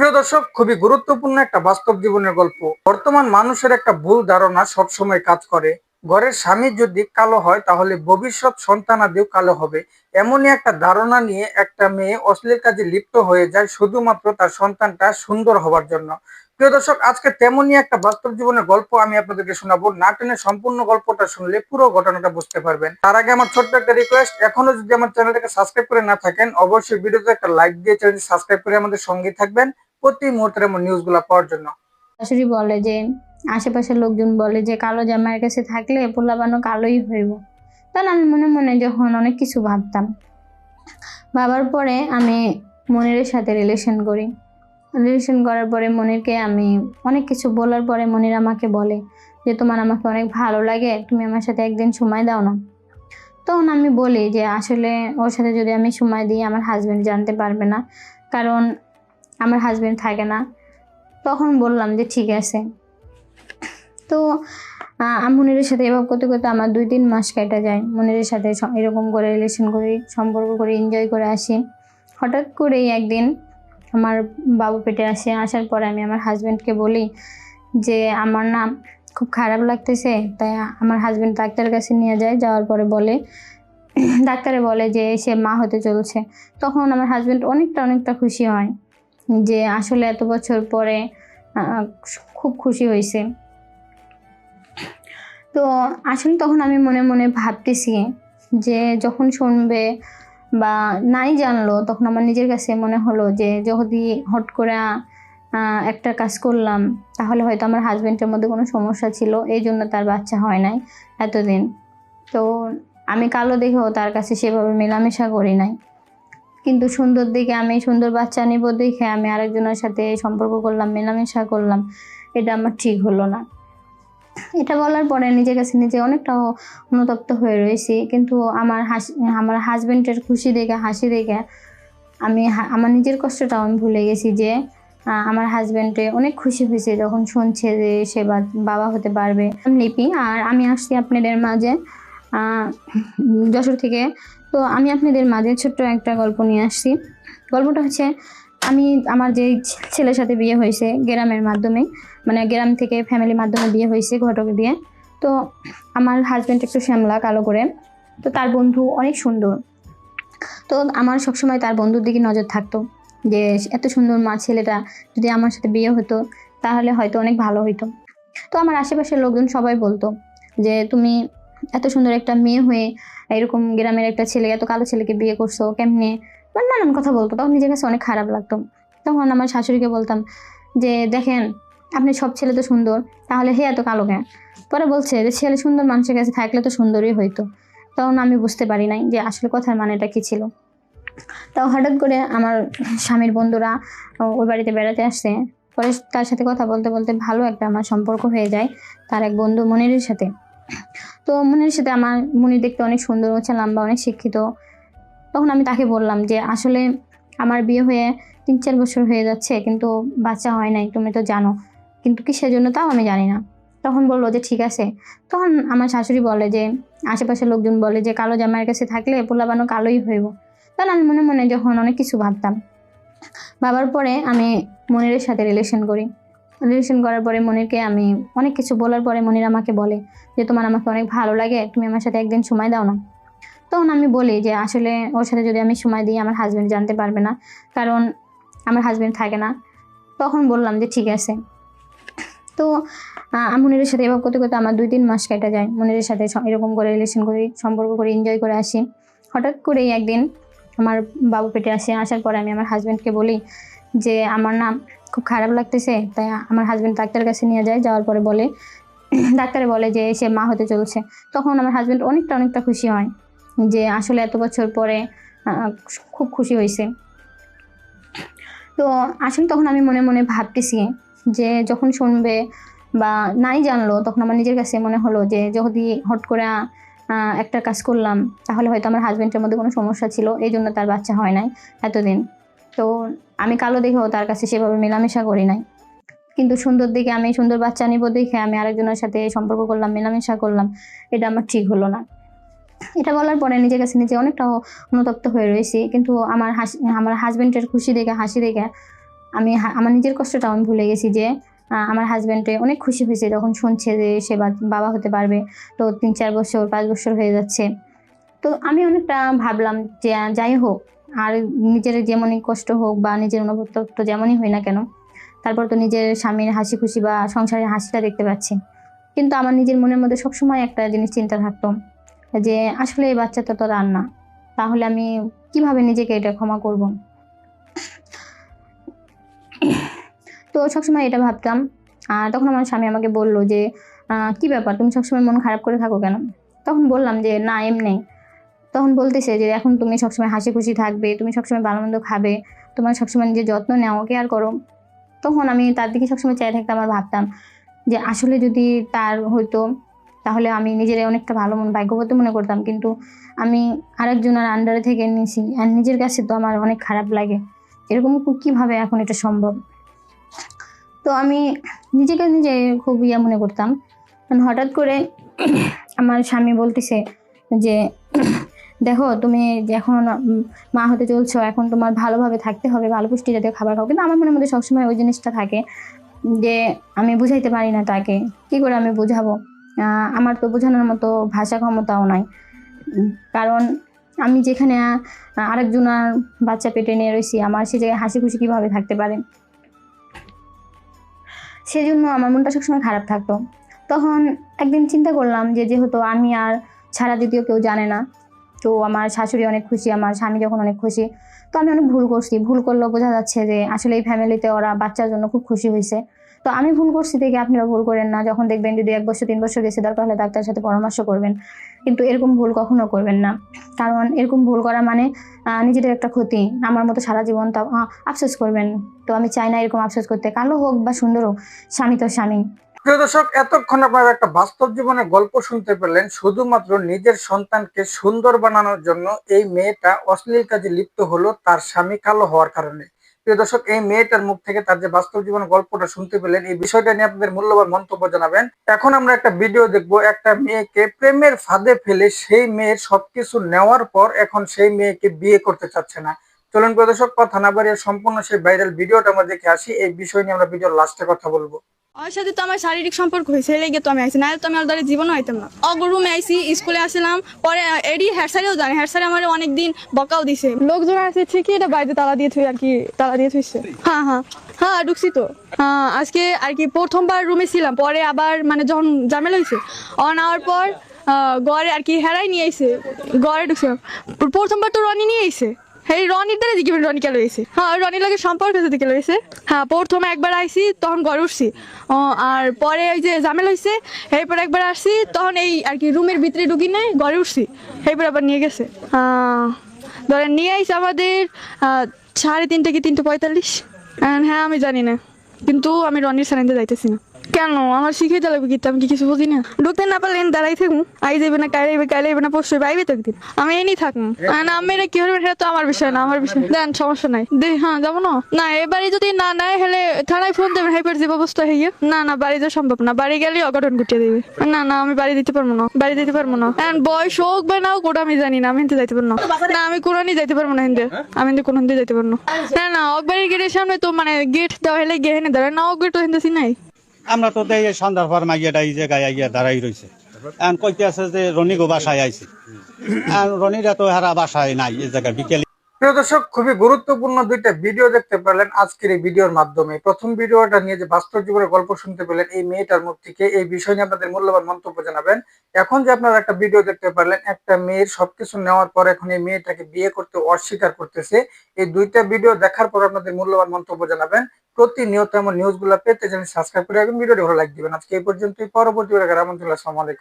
প্রিয় দর্শক, খুবই গুরুত্বপূর্ণ একটা বাস্তব জীবনের গল্প। বর্তমান মানুষের একটা ভুল ধারণা সবসময় কাজ করে। ঘরের স্বামী যদি কালো হয়, তাহলে ভবিষ্যৎ সন্তানাদিও কালো হবে। এমনই একটা ধারণা নিয়ে একটা মেয়ে অশ্লীল কাজে লিপ্ত হয়ে যায় শুধুমাত্র তার সন্তানটা সুন্দর হওয়ার জন্য। প্রিয় দর্শক, আজকে তেমনই একটা বাস্তব জীবনের গল্প আমি আপনাদেরকে শোনাবো। না টেনে সম্পূর্ণ গল্পটা শুনলে পুরো ঘটনাটা বুঝতে পারবেন। তার আগে আমার ছোট্ট একটা রিকোয়েস্ট এখনও যদি আমার চ্যানেলটাকে সাবস্ক্রাইব করে না থাকেন, অবশ্যই ভিডিওতে একটা লাইক দিয়ে চ্যানেলটি সাবস্ক্রাইব করে আমাদের সঙ্গে থাকবেন। প্রতি মুহূর্তের নিউজগুলো পাওয়ার জন্য। শাশুড়ি বলে যে, আশেপাশের লোকজন বলে যে, কালো জামাইয়ের কাছে থাকলে পোলাবানো কালোই হইব। তখন আমি মনে মনে যখন অনেক কিছু ভাবতাম, ভাবার পরে আমি মনিরের সাথে রিলেশন করি। রিলেশন করার পরে মনিরকে আমি অনেক কিছু বলার পরে মনির আমাকে বলে যে, তোমার আমাকে অনেক ভালো লাগে, তুমি আমার সাথে একদিন সময় দাও না। তখন আমি বলি যে, আসলে ওর সাথে যদি আমি সময় দিই, আমার হাজবেন্ড জানতে পারবে না। কারণ আমার হাজবেন্ড থাকে না। তখন বললাম যে, ঠিক আছে। তো মনিরের সাথে এভাবে করতে করতে আমার দুই তিন মাস কেটে যায়। মনিরের সাথে এরকম করে রিলেশন করি, সম্পর্ক করে এনজয় করে আসি। হঠাৎ করেই একদিন আমার বাবু পেটে আসে। আসার পরে আমি আমার হাজব্যান্ডকে বলি যে, আমার না খুব খারাপ লাগতেছে। তাই আমার হাজব্যান্ড ডাক্তারের কাছে নিয়ে যায়। যাওয়ার পরে বলে, ডাক্তারে বলে যে, সে মা হতে চলছে। তখন আমার হাজব্যান্ড অনেকটা অনেকটা খুশি হয়। যে আসলে এত বছর পরে খুব খুশি হয়েছে। তো আসলে তখন আমি মনে মনে ভাবতেছি যে যখন শুনবে বা নাই জানলো, তখন আমার নিজের কাছে মনে হলো যে যদি হট করে একটা কাজ করলাম, তাহলে হয়তো আমার হাজব্যান্ডের মধ্যে কোনো সমস্যা ছিল, এই জন্য তার বাচ্চা হয় নাই এতদিন। তো আমি কালো দেখেও তার কাছে সেভাবে মেলামেশা করি নাই। কিন্তু সুন্দর দিকে আমি, সুন্দর বাচ্চা নিব দেখে আমি আরেকজনের সাথে সম্পর্ক করলাম, মেলামেশা করলাম, এটা আমার ঠিক হলো না। এটা বলার পরে নিজের কাছে নিজে অনেকটা অনুতপ্ত হয়ে রয়েছি, কিন্তু আমার হাসি, আমার হাজব্যান্ডের খুশি দেখে, হাসি দেখে আমি আমার নিজের কষ্টটাও আমি ভুলে গেছি যে আমার হাজব্যান্ডে অনেক খুশি হয়েছে যখন শুনছে যে সে বাবা হতে পারবে। লিপি, আর আমি আসছি আপনাদের মাঝে যশোর থেকে তো আমি আপনাদের মাঝে ছোট্ট একটা গল্প নিয়ে আসছি। গল্পটা হচ্ছে, আমি আমার যে ছেলের সাথে বিয়ে হয়েছে গ্রামের মাধ্যমে মানে গ্রাম থেকে ফ্যামিলির মাধ্যমে বিয়ে হয়েছে ঘটক দিয়ে, তো আমার হাজব্যান্ড একটু শ্যামলা, কালো করে, তো তার বন্ধু অনেক সুন্দর। তো আমার সবসময় তার বন্ধুর দিকে নজর থাকতো যে এত সুন্দর মা ছেলেটা যদি আমার সাথে বিয়ে হতো, তাহলে হয়তো অনেক ভালো হইতো। তো আমার আশেপাশের লোকজন সবাই বলতো যে, তুমি এত সুন্দর একটা মেয়ে হয়ে এরকম গ্রামের একটা ছেলে, এত কালো ছেলেকে বিয়ে করছ, কেমনে? মানে নানান কথা বলতো। তখন নিজের কাছে অনেক খারাপ লাগতো। তখন আমার শাশুড়িকে বলতাম যে, দেখেন, আপনি সব ছেলে তো সুন্দর, তাহলে হে এত কালো কেন? পরে বলছে যে, ছেলে সুন্দর মানুষের কাছে থাকলে তো সুন্দরই হইতো। তখন আমি বুঝতে পারি নাই যে, আসলে কথার মানেটা কি ছিল। তাও হঠাৎ করে আমার স্বামীর বন্ধুরা ওই বাড়িতে বেড়াতে আসছে পরে তার সাথে কথা বলতে বলতে ভালো একটা আমার সম্পর্ক হয়ে যায় তার এক বন্ধু মনিরের সাথে। তো মনিরের সাথে আমার, মনির দেখতে অনেক সুন্দর হচ্ছে লম্বা অনেক শিক্ষিত। তখন আমি তাকে বললাম যে, আসলে আমার বিয়ে হয়ে তিন চার বছর হয়ে যাচ্ছে, কিন্তু বাচ্চা হয় নাই, তুমি তো জানো। কিন্তু কিসের জন্য তাও আমি জানি না। তখন বলল যে, ঠিক আছে। তখন আমার শাশুড়ি বলে যে, আশেপাশের লোকজন বলে যে, কালো জামাইয়ের কাছে থাকলে পোলাবানো কালোই হইব। তখন আমি মনে মনে যখন অনেক কিছু ভাবতাম। ভাবার পরে আমি মনিরের সাথে রিলেশন করি। রিলেশন করার পরে মনিরকে আমি অনেক কিছু বলার পরে মনির আমাকে বলে যে, তোমার আমাকে অনেক ভালো লাগে, তুমি আমার সাথে একদিন সময় দাও না। তখন আমি বলি যে, আসলে ওর সাথে যদি আমি সময় দিই, আমার হাজব্যান্ড জানতে পারবে না, কারণ আমার হাজব্যান্ড থাকে না। তখন বললাম যে, ঠিক আছে। তো মনিরের সাথে এভাবে করতে করতে আমার দুই তিন মাস কেটে যায়। মনিরের সাথে এরকম করে রিলেশন করি, সম্পর্ক করে এনজয় করে আসি। হঠাৎ করেই একদিন আমার বাবু পেটে আসে, আসার পরে আমি আমার হাজব্যান্ডকে বলি যে, আমার না খুব খারাপ লাগতেছে, তাই আমার হাজব্যান্ড ডাক্তারের কাছে নিয়ে যায়, যাওয়ার পরে বলে, ডাক্তারে বলে যে সে মা হতে চলছে। তখন আমার হাজব্যান্ড অনেকটা অনেকটা খুশি হয় যে আসলে এত বছর পরে খুব খুশি হয়েছে। তো আসলে তখন আমি মনে মনে ভাবতেছি যে যখন শুনবে বা নাই জানলো, তখন আমার নিজের কাছে মনে হলো যে যদি হট করে একটা কাজ করলাম, তাহলে হয়তো আমার হাজব্যান্ডের মধ্যে কোনো সমস্যা ছিল, এই জন্য তার বাচ্চা হয় নাই এতদিন। তো আমি কালো দেখেও তার কাছে সেভাবে মেলামেশা করি নাই। কিন্তু সুন্দর দিকে আমি সুন্দর বাচ্চা নিব দেখে আমি আরেকজনের সাথে সম্পর্ক করলাম, মেলামেশা করলাম, এটা আমার ঠিক হলো না। এটা বলার পরে নিজের কাছে নিজে অনেকটা অনুতপ্ত হয়ে রয়েছি, কিন্তু আমার হাসি, আমার হাজবেন্ডের খুশি দেখে, হাসি দেখে আমি আমার নিজের কষ্টটা আমি ভুলে গেছি যে আমার হাজব্যান্ডে অনেক খুশি হয়েছে যখন শুনছে যে সে বাবা হতে পারবে। তো তিন চার বছর, পাঁচ বছর হয়ে যাচ্ছে। তো আমি অনেকটা ভাবলাম যে, যাই হোক আর নিজের যেমনই কষ্ট হোক বা নিজের অনুভূত যেমনই হয় না কেন, তারপর তো নিজের স্বামীর হাসি খুশি বা সংসারের হাসিটা দেখতে পাচ্ছি। কিন্তু আমার নিজের মনের মধ্যে সবসময় একটা জিনিস চিন্তা থাকতো, যে আসলে এই বাচ্চাটা তো তার না তাহলে আমি কীভাবে নিজেকে এটা ক্ষমা করব? তো সবসময় এটা ভাবতাম। আর তখন আমার স্বামী আমাকে বলল যে কি ব্যাপার? তুমি সবসময় মন খারাপ করে থাকো কেন? তখন বললাম যে, না, এমনি। তখন বলতেছে যে, এখন তুমি সবসময় হাসি খুশি থাকবে, তুমি সবসময় ভালো মন্দ খাবে, তোমার সবসময় নিজের যত্ন নেও কেয়ার করো। তখন আমি তার দিকে সবসময় চাই থাকতাম আর ভাবতাম যে, আসলে যদি তার হইতো, তাহলে আমি নিজের অনেকটা ভালো মন, ভাগ্যবতী মনে করতাম। কিন্তু আমি আরেকজনের আন্ডারে থেকে নিয়েছি আর নিজের কাছে তো আমার অনেক খারাপ লাগে। এরকম কীভাবে এখন এটা সম্ভব? তো আমি নিজেকে নিজে খুব ইয়া মনে করতাম। মানে হঠাৎ করে আমার স্বামী বলতেছে যে দেখো, তুমি যখন মা হতে চলছো, এখন তোমার ভালোভাবে থাকতে হবে, ভালো পুষ্টি জাতীয় খাবার খাও। কিন্তু আমার মনের মধ্যে সবসময় ওই জিনিসটা থাকে যে, আমি বুঝাইতে পারি না তাকে। কি করে আমি বুঝাবো? আমার তো বোঝানোর মতো ভাষা ক্ষমতাও নাই। কারণ আমি যেখানে আরেকজনের বাচ্চা পেটে নিয়ে রয়েছি আমার সে জায়গায় হাসি খুশি কীভাবে থাকতে পারে? সেজন্য আমার মনটা সবসময় খারাপ থাকতো। তখন একদিন চিন্তা করলাম যে, যেহেতু আমি আর ছাড়া দ্বিতীয় কেউ জানে না তো আমার শাশুড়ি অনেক খুশি, আমার স্বামী যখন অনেক খুশি। তো আমি অনেক ভুল করছি। ভুল করলেও বোঝা যাচ্ছে যে আসলে এই ফ্যামিলিতে ওরা বাচ্চার জন্য খুব খুশি হয়েছে। তো আমি ভুল করছি থেকে আপনারা ভুল করেন না। যখন দেখবেন যদি এক বছর, তিন বছর গেছে, দরকার হলে ডাক্তারের সাথে পরামর্শ করবেন। কিন্তু এরকম ভুল কখনো করবেন না। কারণ এরকম ভুল করা মানে নিজেদের একটা ক্ষতি। আমার মতো সারা জীবন তা আফসোস করবেন। তো আমি চাই না এরকম আফসোস করতে। কালো হোক বা সুন্দর হোক, স্বামী তো স্বামী। প্রিয় দর্শক, এতক্ষণ আপনারা একটা বাস্তব জীবনের গল্প শুনতে পেলেন, শুধুমাত্র নিজের সন্তানকে সুন্দর বানানোর জন্য এই মেয়েটা অশ্লীল কাজে লিপ্ত হলো তার স্বামী কালো হওয়ার কারণে। প্রিয় দর্শক, এই মেয়েটার মুখ থেকে তার যে বাস্তব জীবনের গল্পটা শুনতে পেলেন, এই বিষয়টা নিয়ে আপনাদের মূল্যবান মন্তব্য জানাবেন। এখন আমরা একটা ভিডিও দেখব, একটা মেয়েকে প্রেমের ফাঁদে ফেলে সেই মেয়ের সবকিছু নেওয়ার পর এখন সেই মেয়েকে বিয়ে করতে চাচ্ছে না। চলুন প্রিয় দর্শক, কথা না বাড়িয়ে সম্পূর্ণ সেই ভাইরাল ভিডিওটা আমরা দেখে আসি। এই বিষয় নিয়ে আমরা ভিডিওর লাস্টে কথা বলব। ওর সাথে তো আমার শারীরিক সম্পর্ক হয়েছে লেগে তো আমি আইসি নাহলে তো আমি ওদের জীবনও আইতাম না। অগ রুমে আইসি স্কুলে আসলাম, পরে এডি হেড স্যারেও জানে হেড স্যার আমার অনেক দিন বকাও দিছে। লোকজন আছে ঠিকই এটা বাড়িতে তালা দিয়ে থুই আর কি, তালা দিয়ে থুইছে? হ্যাঁ হ্যাঁ হ্যাঁ ঢুকছি তো। হ্যাঁ আজকে আর কি প্রথমবার রুমে ছিলাম, পরে আবার মানে যখন ঝামেলা হয়েছে অন আওয়ার পর গড়ে আর কি হেরাই নিয়ে আইছে গড়ে ঢুকছিলাম প্রথমবার তো রনি নিয়ে আইছে। এই রনির দ্বারা জিজ্ঞেস রনি কেন হয়েছে হ্যাঁ রনির লাগে সম্পর্ক সাথে কেন হয়েছে হ্যাঁ প্রথমে একবার আইসি তখন ঘরে উঠছি। আর পরে ওই যে ঝামেলা হয়েছে এরপর একবার আসছি, তখন এই আর কি রুমের ভিতরে ঢুকি নাই, ঘরে উঠছি। এরপর আবার নিয়ে গেছে। ধরেন নিয়ে আইসে আমাদের সাড়ে তিনটে কি তিনটে পঁয়তাল্লিশ? হ্যাঁ আমি জানি না। কিন্তু আমি রনির সারাইতে যাইতেছি না। কেন? আমার শিখে লাগবে কিন্তু আমি কি কিছু বুঝি না? ঢুকতে না পারলেন দাঁড়াই থাকুন আই যাবে না কাইলে যাবে কাইলে যাবে না, পরশু আইবে তো একদিন। আমি এনেই থাকুন না, আমি এটা কি হবে? সেটা তো আমার বিষয় না, আমার বিষয় দেন, সমস্যা নাই। দে হ্যাঁ যাব না। না এবারে যদি না নেয় হলে থানায় ফোন দেবেন হাইপার যে ব্যবস্থা হয়ে না না বাড়িতে সম্ভব না। বাড়ি গেলে অঘটন ঘটিয়ে দেবে। না না, আমি বাড়ি দিতে পারব না, বাড়ি দিতে পারব না। এখন বয়স হোক বা না ওটা আমি জানি না, আমি হিন্দে যাইতে পারব না। আমি কোরআনই যাইতে পারব না হিন্দে। আমি হিন্দে কোন হিন্দে যাইতে পারব না। না অকবাড়ির গেটের সামনে তো মানে গেট দেওয়া হলে গেহেনে দাঁড়ায়। না অক গেট তো হিন্দে নাই আমরা তো দেই সন্ধ্যার পর মাইয়াটা এই জায়গায় আইয়া দাঁড়াই রয়েছে এখন কইতে আছে যে রনি গো বাসায় আইছে। এখন রনিরা তো হারা বাসায় নাই, এই জায়গায় বিকেলে। প্রিয় দর্শক, খুবই গুরুত্বপূর্ণ দুইটা ভিডিও দেখতে পেলেন আজকের এই ভিডিওর মাধ্যমে। প্রথম ভিডিওটা নিয়ে যে বাস্তব জীবনের গল্প শুনতে পেলেন এই মেয়েটার মুখ থেকে, এই বিষয় নিয়ে আপনাদের মূল্যবান মন্তব্য জানাবেন। এখন যে আপনারা একটা ভিডিও দেখতে পারলেন, একটা মেয়ের সবকিছু নেওয়ার পর এখন এই মেয়েটাকে বিয়ে করতে অস্বীকার করতেছে। এই দুইটা ভিডিও দেখার পর আপনাদের মূল্যবান মন্তব্য জানাবেন। প্রতিনিয়ত আমার নিউজগুলো পেতে জানি সাবস্ক্রাইব করে রাখবেন। ভিডিওটি ভালো দিবেন আজকে এই পর্যন্তই। পরবর্তী আসসালামু আলাইকুম।